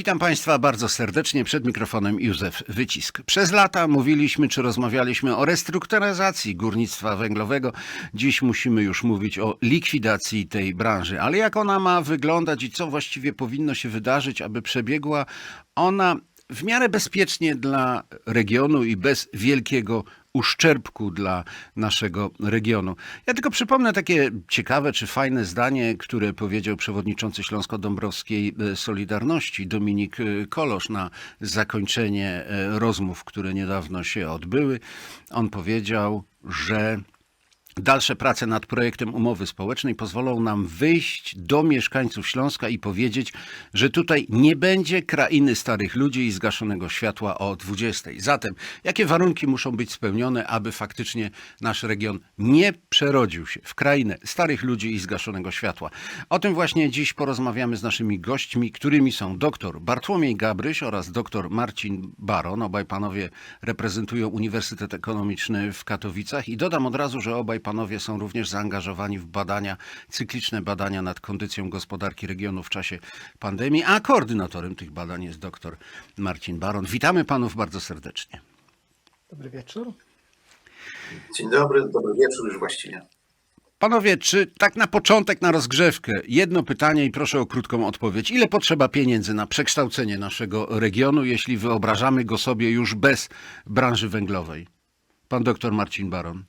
Witam Państwa bardzo serdecznie przed mikrofonem Józef Wycisk. Przez lata mówiliśmy czy rozmawialiśmy o restrukturyzacji górnictwa węglowego. Dziś musimy już mówić o likwidacji tej branży. Ale jak ona ma wyglądać i co właściwie powinno się wydarzyć, aby przebiegła ona w miarę bezpiecznie dla regionu i bez wielkiego uszczerbku dla naszego regionu. Ja tylko przypomnę takie ciekawe czy fajne zdanie, które powiedział przewodniczący Śląsko-Dąbrowskiej e, Solidarności Dominik e, Kolosz na zakończenie e, rozmów, które niedawno się odbyły. On powiedział, że Dalsze prace nad projektem umowy społecznej pozwolą nam wyjść do mieszkańców Śląska i powiedzieć, że tutaj nie będzie krainy starych ludzi i zgaszonego światła o 20. Zatem, jakie warunki muszą być spełnione, aby faktycznie nasz region nie przerodził się w krainę starych ludzi i zgaszonego światła? O tym właśnie dziś porozmawiamy z naszymi gośćmi, którymi są dr Bartłomiej Gabryś oraz dr Marcin Baron. Obaj panowie reprezentują Uniwersytet Ekonomiczny w Katowicach i dodam od razu, że obaj panowie są również zaangażowani w badania, cykliczne badania nad kondycją gospodarki regionu w czasie pandemii, a koordynatorem tych badań jest dr Marcin Baron. Witamy panów bardzo serdecznie. Dobry wieczór. Dzień dobry, dobry wieczór już właściwie. Panowie, czy tak na początek, na rozgrzewkę, jedno pytanie i proszę o krótką odpowiedź. Ile potrzeba pieniędzy na przekształcenie naszego regionu, jeśli wyobrażamy go sobie już bez branży węglowej? Pan doktor Marcin Baron.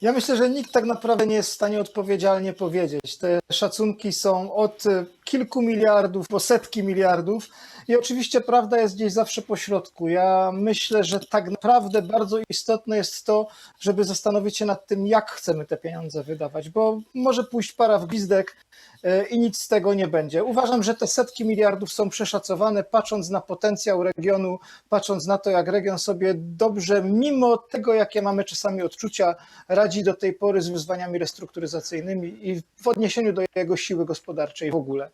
Ja myślę, że nikt tak naprawdę nie jest w stanie odpowiedzialnie powiedzieć. Te szacunki są od y, kilku miliardów po setki miliardów i oczywiście prawda jest gdzieś zawsze po środku. Ja myślę, że tak naprawdę bardzo istotne jest to, żeby zastanowić się nad tym, jak chcemy te pieniądze wydawać, bo może pójść para w gwizdek y, i nic z tego nie będzie. Uważam, że te setki miliardów są przeszacowane, patrząc na potencjał regionu, patrząc na to, jak region sobie dobrze, mimo tego, jakie mamy czasami odczucia, radzi do tej pory z wyzwaniami restrukturyzacyjnymi i w odniesieniu do jego siły gospodarczej w ogóle.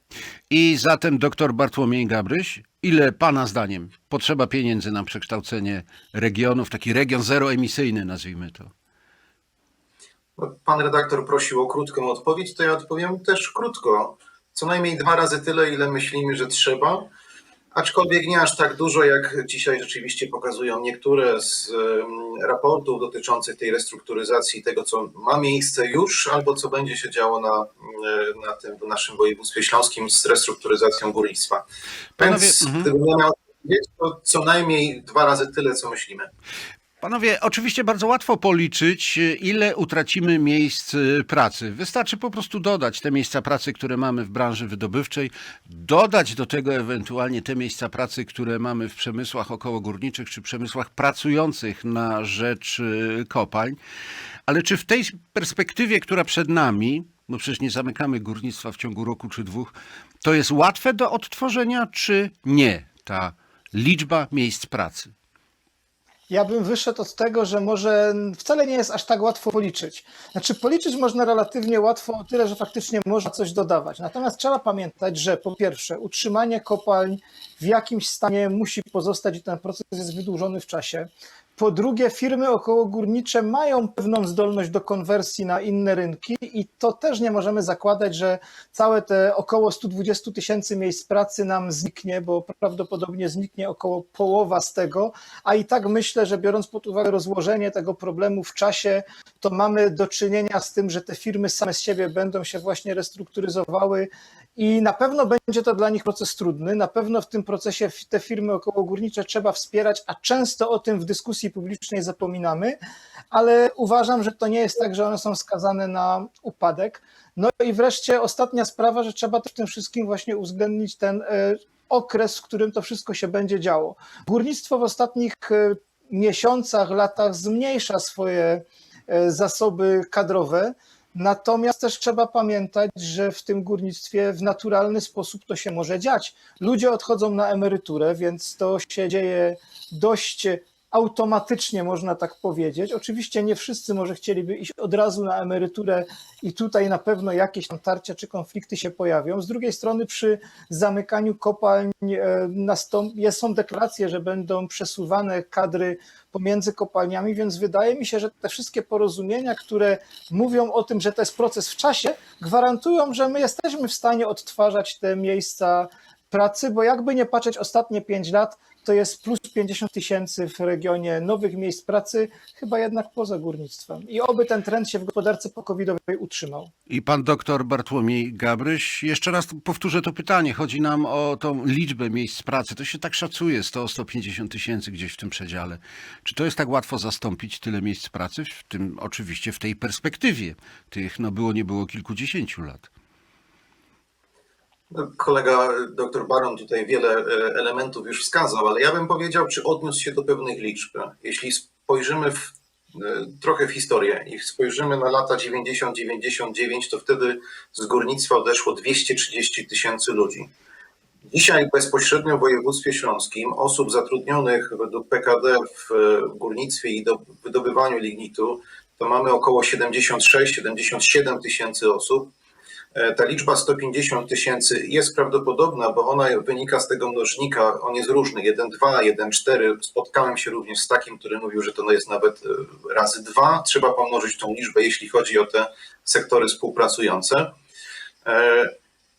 I zatem doktor Bartłomiej Gabryś, ile pana zdaniem potrzeba pieniędzy na przekształcenie regionu w taki region zeroemisyjny, nazwijmy to? No, Pan redaktor prosił o krótką odpowiedź, to ja odpowiem też krótko. Co najmniej dwa razy tyle, ile myślimy, że trzeba, aczkolwiek nie aż tak dużo, jak dzisiaj rzeczywiście pokazują niektóre z raportów dotyczących tej restrukturyzacji, tego co ma miejsce już, albo co będzie się działo na, na tym w naszym województwie śląskim z restrukturyzacją górnictwa. Panowie, Więc mhm. gdybym miał to co najmniej dwa razy tyle, co myślimy. Panowie, oczywiście bardzo łatwo policzyć, ile utracimy miejsc y, pracy. Wystarczy po prostu dodać te miejsca pracy, które mamy w branży wydobywczej, dodać do tego ewentualnie te miejsca pracy, które mamy w przemysłach okołogórniczych czy przemysłach pracujących na rzecz y, kopalń. Ale czy w tej perspektywie, która przed nami, no przecież nie zamykamy górnictwa w ciągu roku czy dwóch, to jest łatwe do odtworzenia, czy nie ta liczba miejsc pracy? Ja bym wyszedł od tego, że może wcale nie jest aż tak łatwo policzyć. Znaczy, policzyć można relatywnie łatwo o tyle, że faktycznie można coś dodawać. Natomiast trzeba pamiętać, że po pierwsze, utrzymanie kopalń w jakimś stanie musi pozostać i ten proces jest wydłużony w czasie. Po drugie, firmy okołogórnicze mają pewną zdolność do konwersji na inne rynki i to też nie możemy zakładać, że całe te około 120 tysięcy miejsc pracy nam zniknie, bo prawdopodobnie zniknie około połowa z tego, a i tak myślę, że biorąc pod uwagę rozłożenie tego problemu w czasie, to mamy do czynienia z tym, że te firmy same z siebie będą się właśnie restrukturyzowały i na pewno będzie to dla nich proces trudny. Na pewno w tym procesie te firmy okołogórnicze trzeba wspierać, a często o tym w dyskusji publicznej zapominamy, ale uważam, że to nie jest tak, że one są skazane na upadek. No i wreszcie ostatnia sprawa, że trzeba w tym wszystkim właśnie uwzględnić ten e, okres, w którym to wszystko się będzie działo. Górnictwo w ostatnich e, miesiącach, latach zmniejsza swoje e, zasoby kadrowe. Natomiast też trzeba pamiętać, że w tym górnictwie w naturalny sposób to się może dziać. Ludzie odchodzą na emeryturę, więc to się dzieje dość automatycznie, można tak powiedzieć. Oczywiście nie wszyscy może chcieliby iść od razu na emeryturę i tutaj na pewno jakieś tam tarcia czy konflikty się pojawią. Z drugiej strony przy zamykaniu kopalń e, są deklaracje, że będą przesuwane kadry pomiędzy kopalniami, więc wydaje mi się, że te wszystkie porozumienia, które mówią o tym, że to jest proces w czasie, gwarantują, że my jesteśmy w stanie odtwarzać te miejsca pracy, bo jakby nie patrzeć ostatnie 5 lat, to jest plus 50 tysięcy w regionie nowych miejsc pracy, chyba jednak poza górnictwem. I oby ten trend się w gospodarce pokowidowej utrzymał. I pan doktor Bartłomiej Gabryś, jeszcze raz powtórzę to pytanie. Chodzi nam o tą liczbę miejsc pracy. To się tak szacuje, 100-150 tysięcy gdzieś w tym przedziale. Czy to jest tak łatwo zastąpić tyle miejsc pracy? W tym oczywiście w tej perspektywie tych, no było nie było kilkudziesięciu lat. Kolega dr Baron tutaj wiele e, elementów już wskazał, ale ja bym powiedział, czy odniósł się do pewnych liczb. Jeśli spojrzymy w, e, trochę w historię i spojrzymy na lata 90-99, to wtedy z górnictwa odeszło 230 tysięcy ludzi. Dzisiaj bezpośrednio w województwie śląskim osób zatrudnionych według PKD w e, górnictwie i do, wydobywaniu lignitu to mamy około 76-77 tysięcy osób. E, Ta liczba 150 tysięcy jest prawdopodobna, bo ona wynika z tego mnożnika. On jest różny, 1,2, 1,4. Spotkałem się również z takim, który mówił, że to jest nawet e, razy dwa. Trzeba pomnożyć tą liczbę, jeśli chodzi o te sektory współpracujące. E,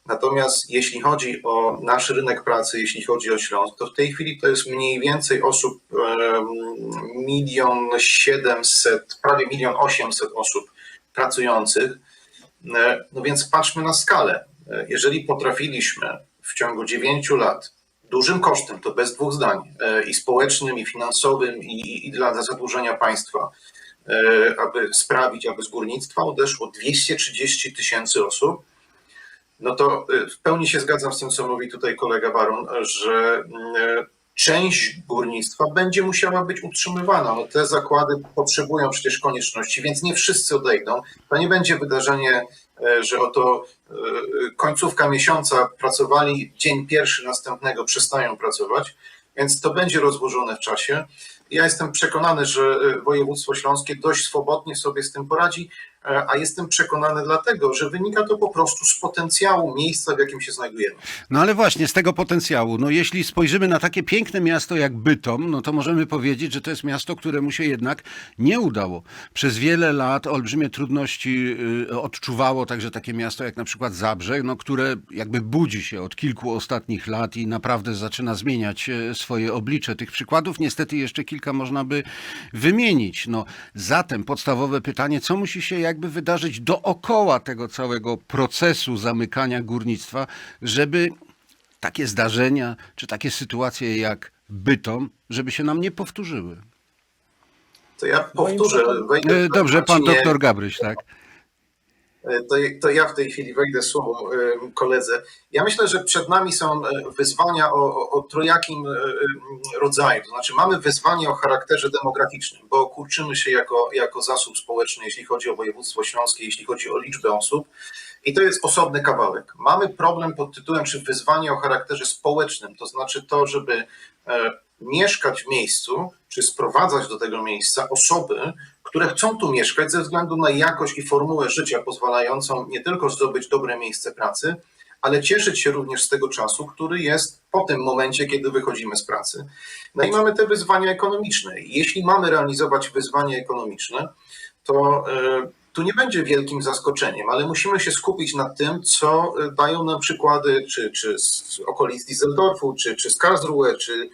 Natomiast jeśli chodzi o nasz rynek pracy, jeśli chodzi o Śląsk, to w tej chwili to jest mniej więcej osób, milion siedemset, prawie milion osiemset osób pracujących. E, No więc patrzmy na skalę. E, Jeżeli potrafiliśmy w ciągu 9 lat dużym kosztem, to bez dwóch zdań, e, i społecznym, i finansowym, i, i dla zadłużenia państwa, aby sprawić, aby z górnictwa odeszło 230 tysięcy osób, no to w pełni się zgadzam z tym, co mówi tutaj kolega Baron, że mm, część górnictwa będzie musiała być utrzymywana. No te zakłady potrzebują przecież konieczności, więc nie wszyscy odejdą. To nie będzie wydarzenie, e, że oto e, końcówka miesiąca pracowali, dzień pierwszy następnego przestają pracować, więc to będzie rozłożone w czasie. Ja jestem przekonany, że e, województwo śląskie dość swobodnie sobie z tym poradzi, a jestem przekonany dlatego, że wynika to po prostu z potencjału miejsca, w jakim się znajdujemy. No ale właśnie z tego potencjału, no jeśli spojrzymy na takie piękne miasto jak Bytom, no to możemy powiedzieć, że to jest miasto, któremu się jednak nie udało. Przez wiele lat olbrzymie trudności y, odczuwało także takie miasto jak na przykład Zabrze, no które jakby budzi się od kilku ostatnich lat i naprawdę zaczyna zmieniać e, swoje oblicze. Tych przykładów niestety jeszcze kilka można by wymienić. No zatem podstawowe pytanie, co musi się jakby wydarzyć dookoła tego całego procesu zamykania górnictwa, żeby takie zdarzenia, czy takie sytuacje jak Bytom, żeby się nam nie powtórzyły. To ja powtórzę. E, Dobrze, pan doktor Gabryś, tak? E, To, to ja w tej chwili wejdę słowo e, koledze. Ja myślę, że przed nami są e, wyzwania o, o, o trojakim rodzaju. To znaczy mamy wyzwanie o charakterze demograficznym, bo kurczymy się jako, jako zasób społeczny, jeśli chodzi o województwo śląskie, jeśli chodzi o liczbę osób. I to jest osobny kawałek. Mamy problem pod tytułem, czy wyzwanie o charakterze społecznym, to znaczy to, żeby mieszkać w miejscu, czy sprowadzać do tego miejsca osoby, które chcą tu mieszkać ze względu na jakość i formułę życia pozwalającą nie tylko zdobyć dobre miejsce pracy, ale cieszyć się również z tego czasu, który jest po tym momencie, kiedy wychodzimy z pracy. No i mamy te wyzwania ekonomiczne. Jeśli mamy realizować wyzwania ekonomiczne, to e, tu nie będzie wielkim zaskoczeniem, ale musimy się skupić na tym, co e, dają nam przykłady, czy, czy z okolic Düsseldorfu, czy, czy z Karlsruhe, czy,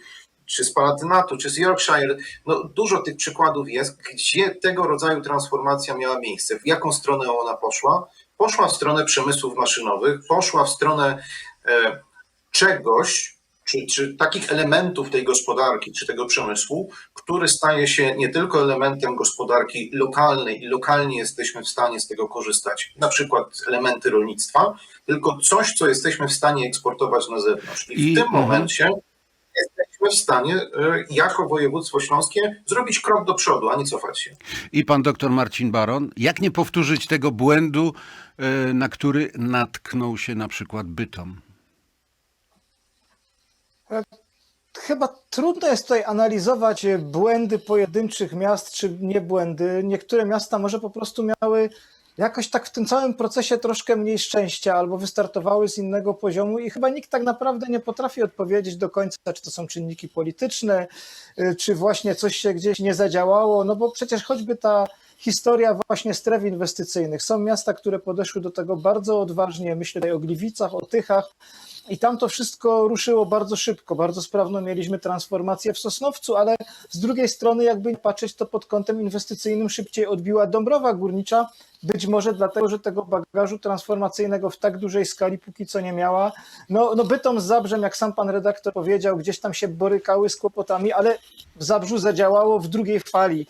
czy z Palatynatu, czy z Yorkshire. No, dużo tych przykładów jest, gdzie tego rodzaju transformacja miała miejsce, w jaką stronę ona poszła. Poszła w stronę przemysłów maszynowych, poszła w stronę e, czegoś, czy, czy takich elementów tej gospodarki, czy tego przemysłu, który staje się nie tylko elementem gospodarki lokalnej i lokalnie jesteśmy w stanie z tego korzystać, na przykład elementy rolnictwa, tylko coś, co jesteśmy w stanie eksportować na zewnątrz. I w I- tym mhm. momencie jesteśmy w stanie e, jako województwo śląskie zrobić krok do przodu, a nie cofać się. I pan doktor Marcin Baron, jak nie powtórzyć tego błędu, e, na który natknął się na przykład Bytom? Chyba trudno jest tutaj analizować e, błędy pojedynczych miast, czy nie błędy. Niektóre miasta może po prostu miały jakoś tak w tym całym procesie troszkę mniej szczęścia albo wystartowały z innego poziomu i chyba nikt tak naprawdę nie potrafi odpowiedzieć do końca, czy to są czynniki polityczne, y, czy właśnie coś się gdzieś nie zadziałało, no bo przecież choćby ta historia właśnie stref inwestycyjnych. Są miasta, które podeszły do tego bardzo odważnie, myślę tutaj o Gliwicach, o Tychach, i tam to wszystko ruszyło bardzo szybko, bardzo sprawno mieliśmy transformację w Sosnowcu, ale z drugiej strony jakby patrzeć, to pod kątem inwestycyjnym szybciej odbiła Dąbrowa Górnicza, być może dlatego, że tego bagażu transformacyjnego w tak dużej skali póki co nie miała. No, no Bytom z Zabrzem, jak sam pan redaktor powiedział, gdzieś tam się borykały z kłopotami, ale w Zabrzu zadziałało w drugiej fali.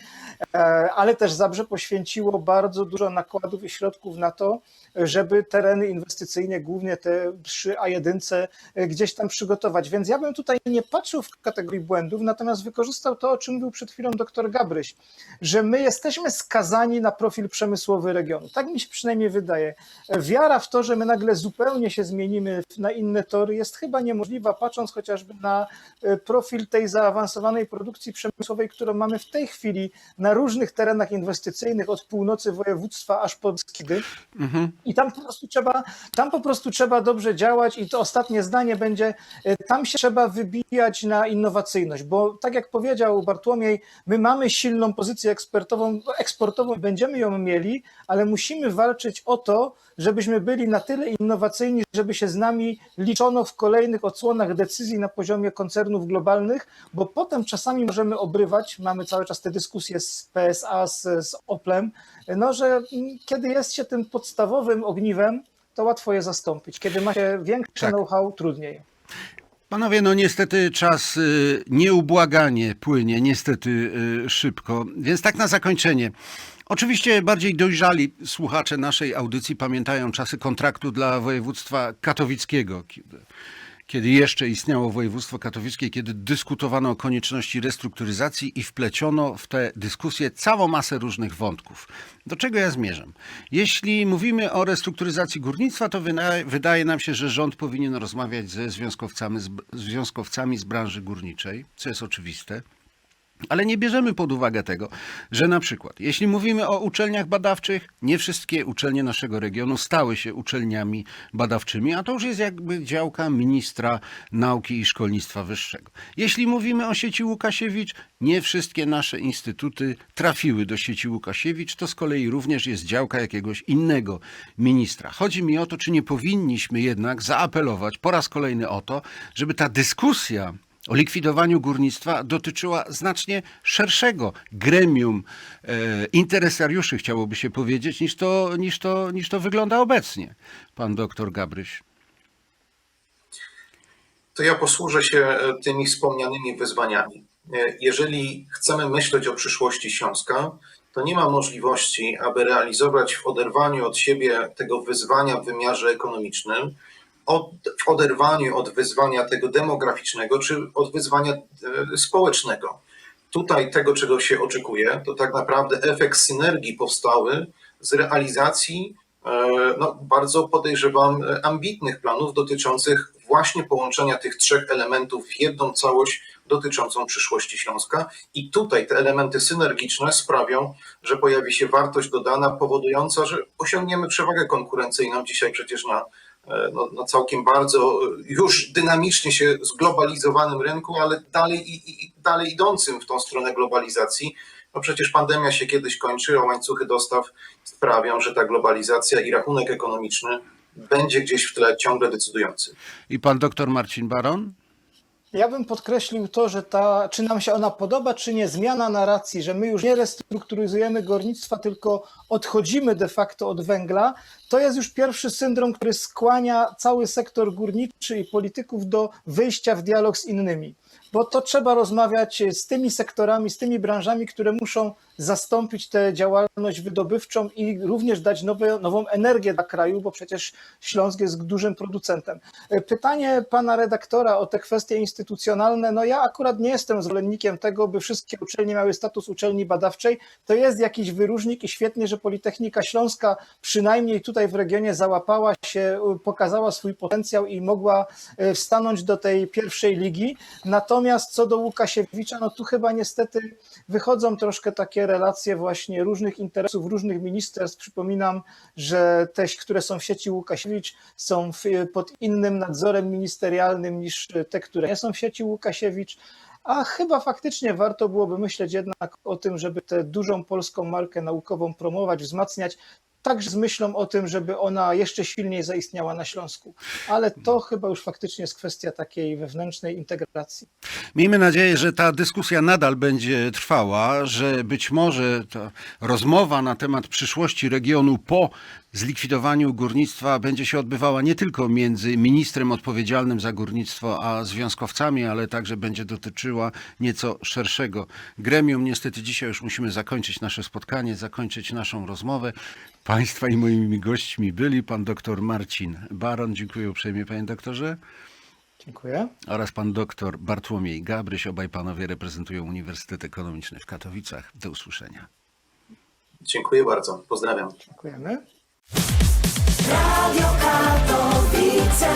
E, Ale też Zabrze poświęciło bardzo dużo nakładów i środków na to, żeby tereny inwestycyjne, głównie te przy A1, e, gdzieś tam przygotować. Więc ja bym tutaj nie patrzył w kategorii błędów, natomiast wykorzystał to, o czym mówił przed chwilą dr Gabryś, że my jesteśmy skazani na profil przemysłowy regionu. Tak mi się przynajmniej wydaje. Wiara w to, że my nagle zupełnie się zmienimy na inne tory, jest chyba niemożliwa, patrząc chociażby na e, profil tej zaawansowanej produkcji przemysłowej, którą mamy w tej chwili na różnych terenach inwestycyjnych, od północy województwa aż po Beskidy. I tam po prostu trzeba, tam po prostu trzeba dobrze działać i to ostatnie zdanie będzie, e, tam się trzeba wybijać na innowacyjność, bo tak jak powiedział Bartłomiej, my mamy silną pozycję ekspertową, eksportową, będziemy ją mieli, ale musimy walczyć o to, żebyśmy byli na tyle innowacyjni, żeby się z nami liczono w kolejnych odsłonach decyzji na poziomie koncernów globalnych, bo potem czasami możemy obrywać, mamy cały czas te dyskusje z PSA, z, z Oplem, no, że kiedy jest się tym podstawowym ogniwem, to łatwo je zastąpić. Kiedy ma się większe Tak. know-how, trudniej. Panowie, no niestety czas y, nieubłaganie płynie, niestety y, szybko. Więc tak na zakończenie. Oczywiście bardziej dojrzali słuchacze naszej audycji pamiętają czasy kontraktu dla województwa katowickiego, kiedy, jeszcze istniało województwo katowickie, kiedy dyskutowano o konieczności restrukturyzacji i wpleciono w tę dyskusję całą masę różnych wątków. Do czego ja zmierzam? Jeśli mówimy o restrukturyzacji górnictwa, to wydaje, wydaje nam się, że rząd powinien rozmawiać ze związkowcami z, związkowcami z branży górniczej, co jest oczywiste. Ale nie bierzemy pod uwagę tego, że na przykład, jeśli mówimy o uczelniach badawczych, nie wszystkie uczelnie naszego regionu stały się uczelniami badawczymi, a to już jest jakby działka ministra nauki i szkolnictwa wyższego. Jeśli mówimy o sieci Łukasiewicz, nie wszystkie nasze instytuty trafiły do sieci Łukasiewicz, to z kolei również jest działka jakiegoś innego ministra. Chodzi mi o to, czy nie powinniśmy jednak zaapelować po raz kolejny o to, żeby ta dyskusja o likwidowaniu górnictwa dotyczyła znacznie szerszego gremium e, interesariuszy, chciałoby się powiedzieć, niż to, niż, to, niż to wygląda obecnie. Pan doktor Gabryś. To ja posłużę się e, tymi wspomnianymi wyzwaniami. E, Jeżeli chcemy myśleć o przyszłości Śląska, to nie ma możliwości, aby realizować w oderwaniu od siebie tego wyzwania w wymiarze ekonomicznym, od, w oderwaniu od wyzwania tego demograficznego czy od wyzwania e, społecznego. Tutaj tego, czego się oczekuje, to tak naprawdę efekt synergii powstały z realizacji e, no, bardzo podejrzewam e, ambitnych planów dotyczących właśnie połączenia tych trzech elementów w jedną całość dotyczącą przyszłości Śląska. I tutaj te elementy synergiczne sprawią, że pojawi się wartość dodana, powodująca, że osiągniemy przewagę konkurencyjną dzisiaj przecież na, e, no, na całkiem bardzo e, już dynamicznie się zglobalizowanym rynku, ale dalej, i, i dalej idącym w tą stronę globalizacji. No przecież pandemia się kiedyś kończy, a łańcuchy dostaw sprawią, że ta globalizacja i rachunek ekonomiczny będzie gdzieś w tle ciągle decydujący. I pan doktor Marcin Baron? Ja bym podkreślił to, że ta, czy nam się ona podoba, czy nie, zmiana narracji, że my już nie restrukturyzujemy górnictwa, tylko odchodzimy de facto od węgla, to jest już pierwszy syndrom, który skłania cały sektor górniczy i polityków do wyjścia w dialog z innymi. Bo to trzeba rozmawiać z tymi sektorami, z tymi branżami, które muszą zastąpić tę działalność wydobywczą i również dać nowe, nową energię dla kraju, bo przecież Śląsk jest dużym producentem. Pytanie pana redaktora o te kwestie instytucjonalne, no ja akurat nie jestem zwolennikiem tego, by wszystkie uczelnie miały status uczelni badawczej. To jest jakiś wyróżnik i świetnie, że Politechnika Śląska przynajmniej tutaj w regionie załapała się, pokazała swój potencjał i mogła e, wstanąć do tej pierwszej ligi. Natomiast co do Łukasiewicza, no tu chyba niestety wychodzą troszkę takie relacje właśnie różnych interesów, różnych ministerstw. Przypominam, że te, które są w sieci Łukasiewicz, są w, pod innym nadzorem ministerialnym niż te, które nie są w sieci Łukasiewicz. A chyba faktycznie warto byłoby myśleć jednak o tym, żeby tę dużą polską markę naukową promować, wzmacniać. Także z myślą o tym, żeby ona jeszcze silniej zaistniała na Śląsku. Ale to chyba już faktycznie jest kwestia takiej wewnętrznej integracji. Miejmy nadzieję, że ta dyskusja nadal będzie trwała, że być może ta rozmowa na temat przyszłości regionu po zlikwidowaniu górnictwa będzie się odbywała nie tylko między ministrem odpowiedzialnym za górnictwo a związkowcami, ale także będzie dotyczyła nieco szerszego gremium. Niestety dzisiaj już musimy zakończyć nasze spotkanie, zakończyć naszą rozmowę. Państwa i moimi gośćmi byli pan dr Marcin Baron. Dziękuję uprzejmie panie doktorze. Dziękuję. oraz pan doktor Bartłomiej Gabryś. Obaj panowie reprezentują Uniwersytet Ekonomiczny w Katowicach. Do usłyszenia. Dziękuję bardzo. Pozdrawiam. Dziękujemy. Radio Katowice.